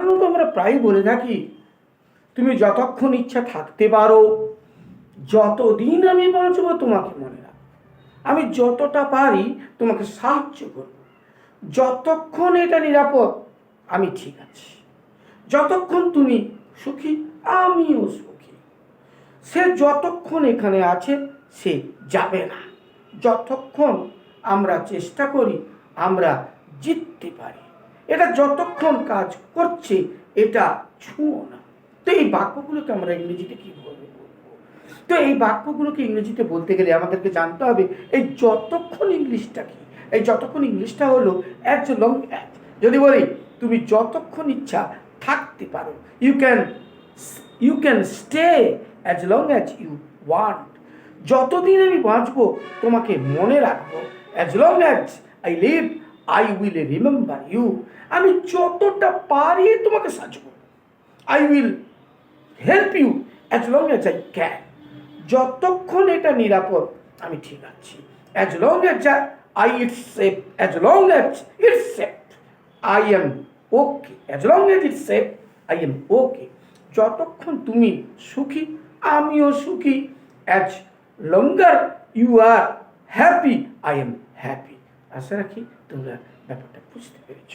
সাধারণত আমরা প্রায় বলে থাকি, তুমি যতক্ষণ ইচ্ছা থাকতে পারো, যতদিন আমি বাঁচবো তোমাকে মনে রাখ। আমি যতটা পারি তোমাকে সাহায্য করব। যতক্ষণ এটা নিরাপদ, আমি ঠিক আছি। যতক্ষণ তুমি সুখী, আমিও সুখী। সে যতক্ষণ এখানে আছে, সে যাবে না। যতক্ষণ আমরা চেষ্টা করি, আমরা জিততে পারি। এটা যতক্ষণ কাজ করছে, এটা ছুঁয়ো না। তো এই বাক্যগুলোকে আমরা ইংরেজিতে কীভাবে বলব? তো এই বাক্যগুলোকে ইংরেজিতে বলতে গেলে আমাদেরকে জানতে হবে, এই যতক্ষণ ইংলিশটা কি? এই যতক্ষণ ইংলিশটা হলো অ্যাজ লং অ্যাজ যদি বলি, তুমি যতক্ষণ ইচ্ছা থাকতে পারো। You can you can stay as long as you want যতদিন আমি বাঁচবো, তোমাকে মনে রাখব as long as I live I will remember you আমি যতটা পারি তোমাকে সাজবো I will help you as long as I can যতক্ষণ এটা নিরাপদ, আমি ঠিক আছি। As long as I it safe as long as it safe I am okay as long as it safe I am okay যতক্ষণ তুমি সুখী, আমিও সুখী। As longer you are happy I am happy আশা রাখি তোমরা ব্যাপারটা বুঝতে পেরেছ।